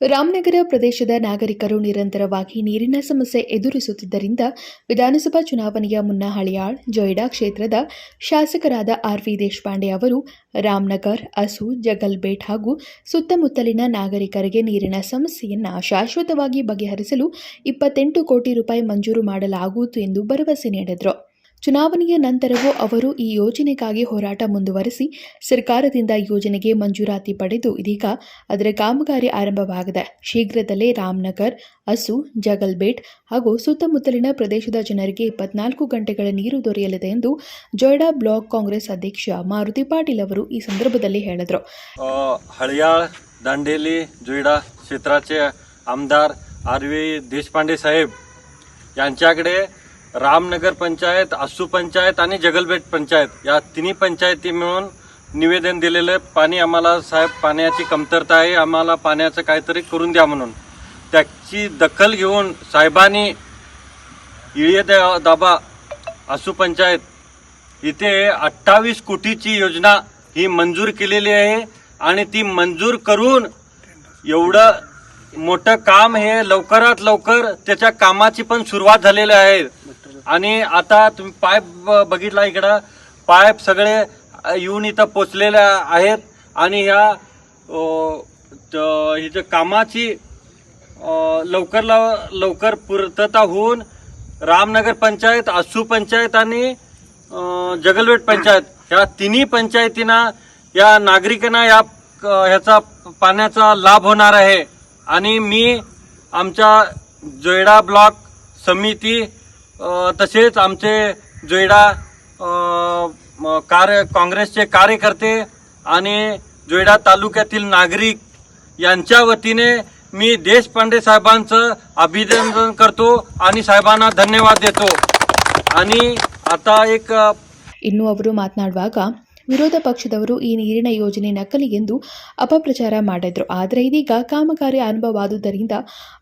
ರಾಮನಗರ ಪ್ರದೇಶದ ನಾಗರಿಕರು ನಿರಂತರವಾಗಿ ನೀರಿನ ಸಮಸ್ಯೆ ಎದುರಿಸುತ್ತಿದ್ದರಿಂದ ವಿಧಾನಸಭಾ ಚುನಾವಣೆಯ ಮುನ್ನ ಹಳಿಯಾಳ್, ಜೊಯ್ಡಾ ಕ್ಷೇತ್ರದ ಶಾಸಕರಾದ ಆರ್ವಿ ದೇಶಪಾಂಡೆ ಅವರು ರಾಮನಗರ್, ಅಸು ಜಗಲ್ಬೇಟ್ ಹಾಗೂ ಸುತ್ತಮುತ್ತಲಿನ ನಾಗರಿಕರಿಗೆ ನೀರಿನ ಸಮಸ್ಯೆಯನ್ನು ಶಾಶ್ವತವಾಗಿ ಬಗೆಹರಿಸಲು ಇಪ್ಪತ್ತೆಂಟು ಕೋಟಿ ರೂಪಾಯಿ ಮಂಜೂರು ಮಾಡಲಾಗುವುದು ಎಂದು ಭರವಸೆ ನೀಡಿದರು. ಚುನಾವಣೆಯ ನಂತರವೂ ಅವರು ಈ ಯೋಜನೆಗಾಗಿ ಹೋರಾಟ ಮುಂದುವರೆಸಿ ಸರ್ಕಾರದಿಂದ ಯೋಜನೆಗೆ ಮಂಜೂರಾತಿ ಪಡೆದು ಇದೀಗ ಅದರ ಕಾಮಗಾರಿ ಆರಂಭವಾಗಿದೆ ಶೀಘ್ರದಲ್ಲೇ ರಾಮನಗರ್ ಅಸು ಜಗಲ್ಬೇಟ್ ಹಾಗೂ ಸುತ್ತಮುತ್ತಲಿನ ಪ್ರದೇಶದ ಜನರಿಗೆ ಇಪ್ಪತ್ನಾಲ್ಕು ಗಂಟೆಗಳ ನೀರು ದೊರೆಯಲಿದೆ ಎಂದು ಜೊಯ್ಡಾ ಬ್ಲಾಕ್ ಕಾಂಗ್ರೆಸ್ ಅಧ್ಯಕ್ಷ ಮಾರುತಿ ಪಾಟೀಲ್ ಅವರು ಈ ಸಂದರ್ಭದಲ್ಲಿ ಹೇಳಿದರು अ, हळयाळ दांडेली जुईडा क्षेत्राचे आमदार आर व्ही देशपांडे साहेब यांच्याकडे रामनगर पंचायत आसू पंचायत आणि जगलबेट पंचायत या तिन्ही पंचायती मिळून निवेदन दिलेलं पाणी आम्हाला साहेब पाण्याची कमतरता आहे. आम्हाला पाण्याचं काहीतरी करून द्या म्हणून. त्याची दखल घेऊन साहेबांनी इळे दाबा आसू पंचायत इथे अठ्ठावीस कोटीची योजना ही मंजूर केलेली आहे आणि ती मंजूर करून एवढं मोठं काम हे लवकरात लवकर त्याच्या कामाची पण सुरुवात झालेली आहे. आणि आता तुम्ही पाईप बघितला इकडं पाईप सगळे येऊन इथं पोचलेले आहेत आणि ह्या हिच्या कामाची लवकर लव- लवकर पूर्तता होऊन रामनगर पंचायत आसू पंचायत आणि जगलवेट पंचायत ह्या तिन्ही पंचायतींना या नागरिकांना या क- ह्याचा पाण्याचा लाभ होणार आहे. आणि मी आमच्या जोयडा ब्लॉक समिती तसेच आमचे जोयडा अ, म- कार्य काँग्रेसचे कार्यकर्ते आणि जोयडा तालुक्यातील नागरिक यांच्या वतीने मी देशपांडे साहेबांचं अभिनंदन करतो आणि साहेबांना धन्यवाद देतो आणि आता एक अ, ಇನ್ನು ಅವರು ಮಾತನಾಡುವಾಗ ವಿರೋಧ ಪಕ್ಷದವರು ಈ ನೀರಿನ ಯೋಜನೆ ನಕಲಿ ಎಂದು ಅಪಪ್ರಚಾರ ಮಾಡಿದ್ರು. ಆದರೆ ಇದೀಗ ಕಾಮಗಾರಿ ಆರಂಭವಾದುದರಿಂದ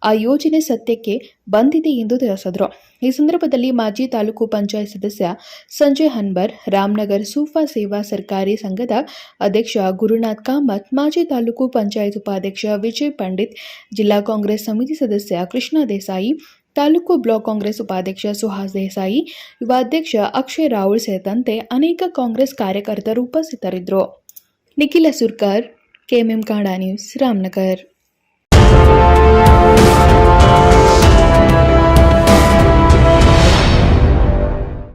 ಆ ಯೋಜನೆ ಸತ್ಯಕ್ಕೆ ಬಂದಿದೆ ಎಂದು ತಿಳಿಸಿದ್ರು. ಈ ಸಂದರ್ಭದಲ್ಲಿ ಮಾಜಿ ತಾಲೂಕು ಪಂಚಾಯತ್ ಸದಸ್ಯ ಸಂಜಯ್ ಹನ್ಬರ್ ರಾಮನಗರ್ ಸೂಫಾ ಸೇವಾ ಸರ್ಕಾರಿ ಸಂಘದ ಅಧ್ಯಕ್ಷ ಗುರುನಾಥ್ ಕಾಮತ್, ಮಾಜಿ ತಾಲೂಕು ಪಂಚಾಯತ್ ಉಪಾಧ್ಯಕ್ಷ ವಿಜಯ್ ಪಂಡಿತ್, ಜಿಲ್ಲಾ ಕಾಂಗ್ರೆಸ್ ಸಮಿತಿ ಸದಸ್ಯ ಕೃಷ್ಣ ದೇಸಾಯಿ ತಾಲೂಕು ಬ್ಲಾಕ್ ಕಾಂಗ್ರೆಸ್ ಉಪಾಧ್ಯಕ್ಷ ಸುಹಾಸ್ ದೇಸಾಯಿ ಉಪಾಧ್ಯಕ್ಷ ಅಕ್ಷಯ್ ರಾಹುಲ್ ಸೇರಿದಂತೆ ಅನೇಕ ಕಾಂಗ್ರೆಸ್ ಕಾರ್ಯಕರ್ತರು ಉಪಸ್ಥಿತರಿದ್ದರು. ನಿಖಿಲ ಸುರ್ಕರ್, ಕೆಎಂಎಂ ಕಾಂಡ ನ್ಯೂಸ್, ರಾಮನಗರ್.